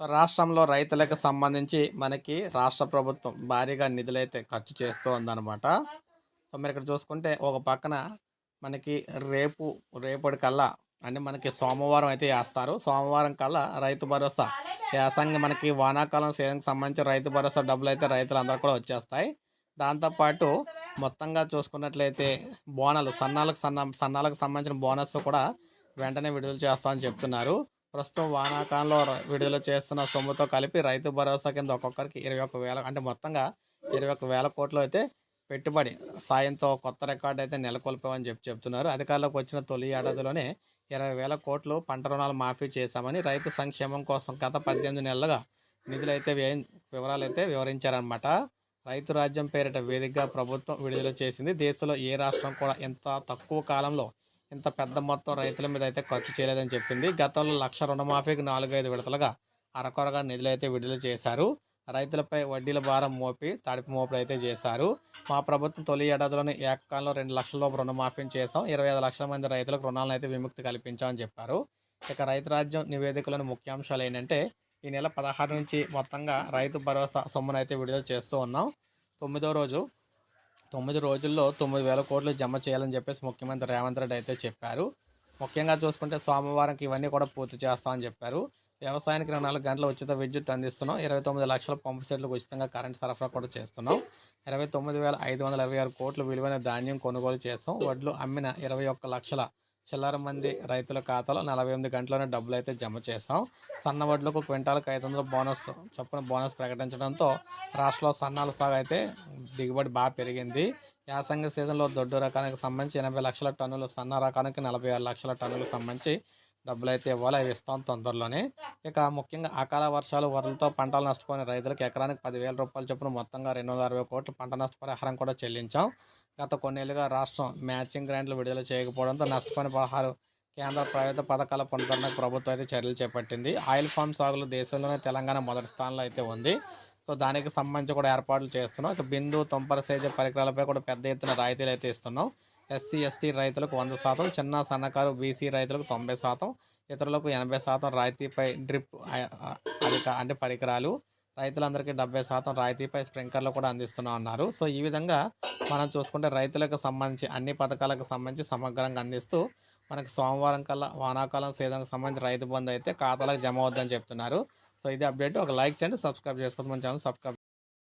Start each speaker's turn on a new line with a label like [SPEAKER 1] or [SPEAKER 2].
[SPEAKER 1] రాష్ట్రంలో రైతులకు సంబంధించి మనకి రాష్ట్ర ప్రభుత్వం భారీగా నిధులైతే ఖర్చు చేస్తూ ఉందన్నమాట. సో మీరు ఇక్కడ చూసుకుంటే ఒక పక్కన మనకి రేపు రేపటి కల్లా అంటే మనకి సోమవారం అయితే వేస్తారు. సోమవారం కల్లా రైతు భరోసా యాసంగి మనకి వానాకాలం సీజన్కి సంబంధించి రైతు భరోసా డబ్బులు అయితే రైతులందరూ కూడా వచ్చేస్తాయి. దాంతోపాటు మొత్తంగా చూసుకున్నట్లయితే బోనాలు సన్నాలకు సన్న సన్నాలకు సంబంధించిన బోనస్ కూడా వెంటనే విడుదల చేస్తామని చెప్తున్నారు. ప్రస్తుతం వానాకాలంలో విడుదల చేస్తున్న సొమ్ముతో కలిపి రైతు భరోసా కింద ఒక్కొక్కరికి ఇరవై ఒక వేల అంటే మొత్తంగా ఇరవై ఒక వేల కోట్లు అయితే పెట్టుబడి సాయంతో కొత్త రికార్డు అయితే నెలకొల్పామని చెప్పి చెప్తున్నారు. అధికారంలోకి వచ్చిన తొలి ఏడాదిలోనే ఇరవై వేల కోట్లు పంట రుణాలు మాఫీ చేశామని రైతు సంక్షేమం కోసం గత పద్దెనిమిది నెలలుగా నిధులు అయితే వ్యయ వివరాలు అయితే వివరించారనమాట రైతు రాజ్యం పేరిట వేదికగా ప్రభుత్వం విడుదల చేసింది. దేశంలో ఏ రాష్ట్రం కూడా ఎంత తక్కువ కాలంలో ఇంత పెద్ద మొత్తం రైతుల మీద అయితే ఖర్చు చేయలేదని చెప్పింది. గతంలో లక్ష రుణమాఫీకి నాలుగైదు విడతలుగా అరకొరగా నిధులు అయితే విడుదల చేశారు. రైతులపై వడ్డీల భారం మోపి తడిపి మోపులు అయితే చేశారు. మా ప్రభుత్వం తొలి ఏడాదిలోనే ఏకకాలంలో రెండు లక్షల లోపు రుణమాఫీని చేసాం ఇరవై ఐదు లక్షల మంది రైతులకు రుణాలను అయితే విముక్తి కల్పించామని చెప్పారు. ఇక రైతు రాజ్యం నివేదికలోని ముఖ్యాంశాలు ఏంటంటే ఈ నెల పదహారు నుంచి మొత్తంగా రైతు భరోసా సొమ్మునైతే విడుదల చేస్తూ ఉన్నాం. తొమ్మిదో రోజు తొమ్మిది రోజుల్లో తొమ్మిది వేల కోట్లు జమ చేయాలని చెప్పేసి ముఖ్యమంత్రి రేవంత్ రెడ్డి అయితే చెప్పారు. ముఖ్యంగా చూసుకుంటే సోమవారంకి ఇవన్నీ కూడా పూర్తి చేస్తామని చెప్పారు. వ్యవసాయానికి ఇరవై నాలుగు గంటల ఉచిత విద్యుత్ అందిస్తున్నాం. ఇరవై తొమ్మిది లక్షల పంపు సెట్లకు ఉచితంగా కరెంట్ సరఫరా కూడా చేస్తున్నాం. ఇరవై తొమ్మిది వేల ఐదు వందల ఇరవై ఆరు కోట్ల విలువైన ధాన్యం కొనుగోలు చేస్తాం. వడ్లు అమ్మిన ఇరవై ఒక్క లక్షల చిల్లర మంది రైతుల ఖాతాలో నలభై ఎనిమిది గంటల్లోనే డబ్బులు అయితే జమ చేస్తాం. సన్న వడ్లకు క్వింటాలకు ఐదు వందల బోనస్ చొప్పున బోనస్ ప్రకటించడంతో రాష్ట్రంలో సన్నాల సాగు అయితే దిగుబడి బాగా పెరిగింది. యాసంగి సీజన్లో దొడ్డు రకానికి సంబంధించి ఎనభై లక్షల టన్నులు సన్న రకానికి నలభై ఆరు లక్షల టన్నులకు సంబంధించి డబ్బులు అయితే ఇవ్వాలి. అవి ఇస్తాం తొందరలోనే. ఇక ముఖ్యంగా అకాల వర్షాలు వరలతో పంటలు నష్టపోయిన రైతులకు ఎకరానికి పదివేల రూపాయల చొప్పున మొత్తంగా రెండు వందల అరవై కోట్ల పంట నష్టపరిహారం కూడా చెల్లించాం. గత కొన్నేళ్ళుగా రాష్ట్రం మ్యాచింగ్ గ్రాంట్లు విడుదల చేయకపోవడంతో నష్టపోయిన పదహారు కేంద్ర ప్రైవేట్ పథకాల పునరుద్ధరణకు ప్రభుత్వం అయితే చర్యలు చేపట్టింది. ఆయిల్ ఫామ్ సాగులు దేశంలోనే తెలంగాణ మొదటి స్థానంలో అయితే ఉంది. సో దానికి సంబంధించి కూడా ఏర్పాట్లు చేస్తున్నాం. ఇక బిందు తుంపర సేజ పరికరాలపై కూడా పెద్ద ఎత్తున రాయితీలు అయితే ఇస్తున్నాం. ఎస్సీ ఎస్టీ రైతులకు వంద శాతం చిన్న సన్నకారు బీసీ రైతులకు తొంభై శాతం ఇతరులకు ఎనభై శాతం రాయితీపై డ్రిప్ అధిక అంటే పరికరాలు రైతులందరికీ డెబ్బై శాతం రాయితీపై స్ప్రింక్లర్లు కూడా అందిస్తున్నాం అన్నారు. సో ఈ విధంగా మనం చూసుకుంటే రైతులకు సంబంధించి అన్ని పథకాలకు సంబంధించి సమగ్రంగా అందిస్తూ మనకి సోమవారం కల్లా వానాకాలం సీజన్కి సంబంధించి రైతు బంధు అయితే ఖాతాలకు జమ అవుద్దని చెప్తున్నారు. సో ఇది అప్డేట్. ఒక లైక్ చేయండి సబ్స్క్రైబ్ చేసుకోండి. మన ఛానల్ సబ్స్క్రైబ్